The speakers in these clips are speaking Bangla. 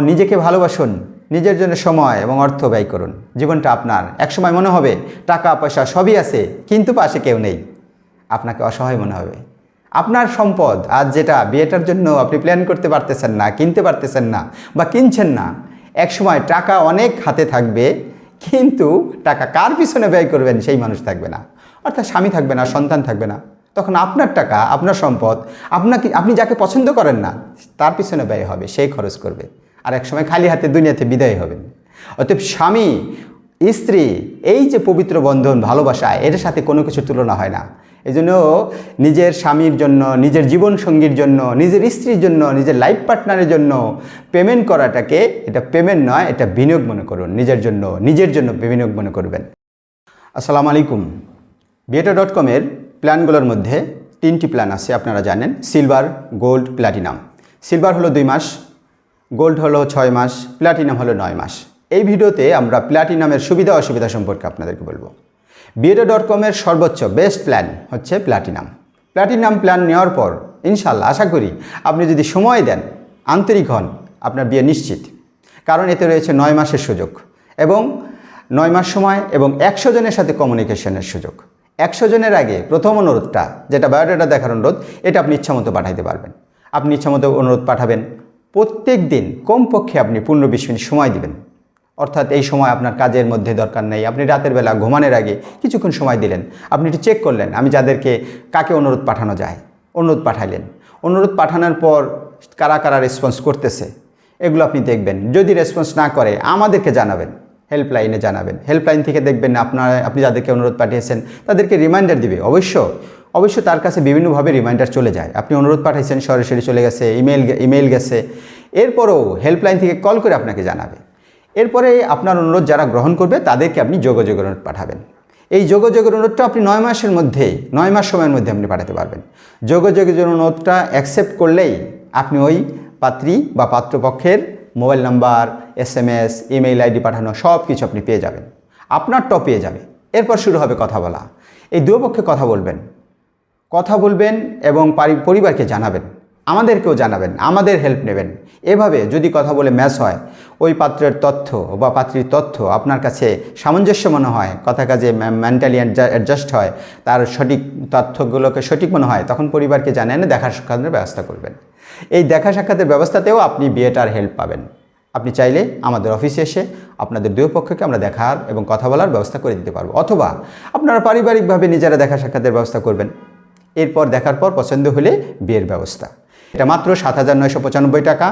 নিজেকে ভালোবাসুন, নিজের জন্য সময় এবং অর্থ ব্যয় করুন। জীবনটা আপনার। একসময় মনে হবে, টাকা, পয়সা সবই আছে, কিন্তু পাশে কেউ নেই। আপনাকে অসহায় মনে হবে। আপনার সম্পদ আজ যেটা, বিয়েটার জন্য আপনি প্ল্যান করতে পারতেছেন না, কিনতে পারতেছেন না বা কিনছেন না। একসময় টাকা অনেক হাতে থাকবে, কিন্তু টাকা কার পিছনে ব্যয় করবেন সেই মানুষ থাকবে না। অর্থাৎ স্বামী থাকবে না, সন্তান থাকবে না। তখন আপনার টাকা, আপনার সম্পদ, আপনাকে, আপনি যাকে পছন্দ করেন না, তার পিছনে ব্যয় হবে সেই খরচ করবে। আর এক সময় খালি হাতে দুনিয়াতে বিদায় হবেন অতএব স্বামী, স্ত্রী, এই যে পবিত্র বন্ধন, ভালোবাসা, এর সাথে কোনো কিছু তুলনা হয় না। এই জন্য নিজের স্বামীর জন্য, নিজের জীবন সঙ্গীর জন্য, নিজের স্ত্রীর জন্য, নিজের লাইফ পার্টনারের জন্য পেমেন্ট করাটাকে, এটা পেমেন্ট নয়, এটা বিনিয়োগ মনে করুন। নিজের জন্য নিজের জন্য বিনিয়োগ মনে করবেন। আসসালামু আলাইকুম। বিয়েটা ডট কমের প্ল্যানগুলোর মধ্যে তিনটি প্ল্যান আছে, আপনারা জানেন। সিলভার, গোল্ড প্ল্যাটিনাম সিলভার হলো দুই মাস গোল্ড হলো ছয় মাস প্ল্যাটিনাম হলো নয় মাস। এই ভিডিওতে আমরা প্ল্যাটিনামের সুবিধা অসুবিধা সম্পর্কে আপনাদেরকে বলব। বিএডো ডট কমের সর্বোচ্চ বেস্ট প্ল্যান হচ্ছে প্ল্যাটিনাম প্ল্যাটিনাম প্ল্যান নেওয়ার পর ইনশাল্লাহ আশা করি আপনি যদি সময় দেন, আন্তরিক হন, আপনার বিয়ে নিশ্চিত। কারণ এতে রয়েছে নয় মাসের সুযোগ এবং নয় মাস সময় এবং একশো জনের সাথে কমিউনিকেশনের সুযোগ। একশো জনের আগে প্রথম অনুরোধটা, যেটা বায়োডাটা দেখার অনুরোধ, এটা আপনি ইচ্ছামতো পাঠাইতে পারবেন। আপনি ইচ্ছামতো অনুরোধ পাঠাবেন। প্রত্যেক দিন কমপক্ষে আপনি পনেরো বিশ মিনিট সময় দিবেন। অর্থাৎ এই সময় আপনার কাজের মধ্যে দরকার নেই, আপনি রাতের বেলা ঘুমানোর আগে কিছুক্ষণ সময় দিলেন। আপনি একটু চেক করলেন, আমি যাদেরকে কাকে অনুরোধ পাঠানো যায়, অনুরোধ পাঠাইলেন। অনুরোধ পাঠানোর পর কারা কারা রেসপন্স করতেছে, এগুলো আপনি দেখবেন। যদি রেসপন্স না করে, আমাদেরকে জানাবেন হেল্পলাইনে জানাবেন। হেল্পলাইন থেকে দেখবেন আপনার, আপনি যাদেরকে অনুরোধ পাঠিয়েছেন, তাদেরকে রিমাইন্ডার দিবে। অবশ্য অবশ্য তার কাছে বিভিন্নভাবে রিমাইন্ডার চলে যায়। আপনি অনুরোধ পাঠাইছেন সরাসরি চলে গেছে ইমেল ইমেল গেছে। এরপরও হেল্পলাইন থেকে কল করে আপনাকে জানাবে। এরপরে আপনার অনুরোধ যারা গ্রহণ করবে, তাদেরকে আপনি যোগাযোগের অনুরোধ পাঠাবেন। এই যোগাযোগের অনুরোধটা আপনি নয় মাসের মধ্যে নয় মাস সময়ের মধ্যে আপনি পাঠাতে পারবেন। যোগাযোগের অনুরোধটা অ্যাকসেপ্ট করলেই আপনি ওই পাত্রী বা পাত্রপক্ষের mobile number S M S email ID পাঠানো সব কিছু আপনি পেয়ে যাবেন। আপনারটাও পেয়ে যাবে। এরপর শুরু হবে কথা বলা। এই দুপক্ষে কথা বলবেন। কথা বলবেন এবং পরিবারকে জানাবেন। আমাদেরকেও জানাবেন, আমাদের হেল্প নেবেন। এভাবে যদি কথা বলে ম্যাচ হয়, ওই পাত্রের তথ্য বা পাত্রীর তথ্য আপনার কাছে সামঞ্জস্য মনে হয়, কথা কাজে মেন্টালি অ্যাডজাস্ট হয়, তার সঠিক তথ্যগুলোকে সঠিক মনে হয়, তখন পরিবারকে জানেন দেখা সাক্ষাতের ব্যবস্থা করবেন। এই দেখা সাক্ষাতের ব্যবস্থাতেও আপনি বিয়েটার হেল্প পাবেন। আপনি চাইলে আমাদের অফিসে এসে আপনাদের দুই পক্ষকে আমরা দেখার এবং কথা বলার ব্যবস্থা করে দিতে পারব। অথবা আপনারা পারিবারিকভাবে নিজেরা দেখা সাক্ষাতের ব্যবস্থা করবেন। এরপর দেখার পর পছন্দ হলে বিয়ের ব্যবস্থা। এটা মাত্র সাত হাজার নয়শো পঁচানব্বই টাকা।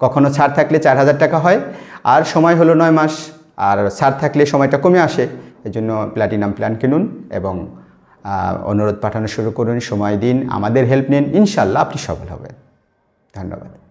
কখনো ছাড় থাকলে চার হাজার টাকা হয়। আর সময় হলো নয় মাস। আর ছাড় থাকলে সময়টা কমে আসে। এই জন্য প্ল্যাটিনাম প্ল্যান কিনুন এবং অনুরোধ পাঠানো শুরু করুন। সময় দিন। আমাদের হেল্প নিন। ইনশাল্লাহ আপনি সফল হবেন। ধন্যবাদ।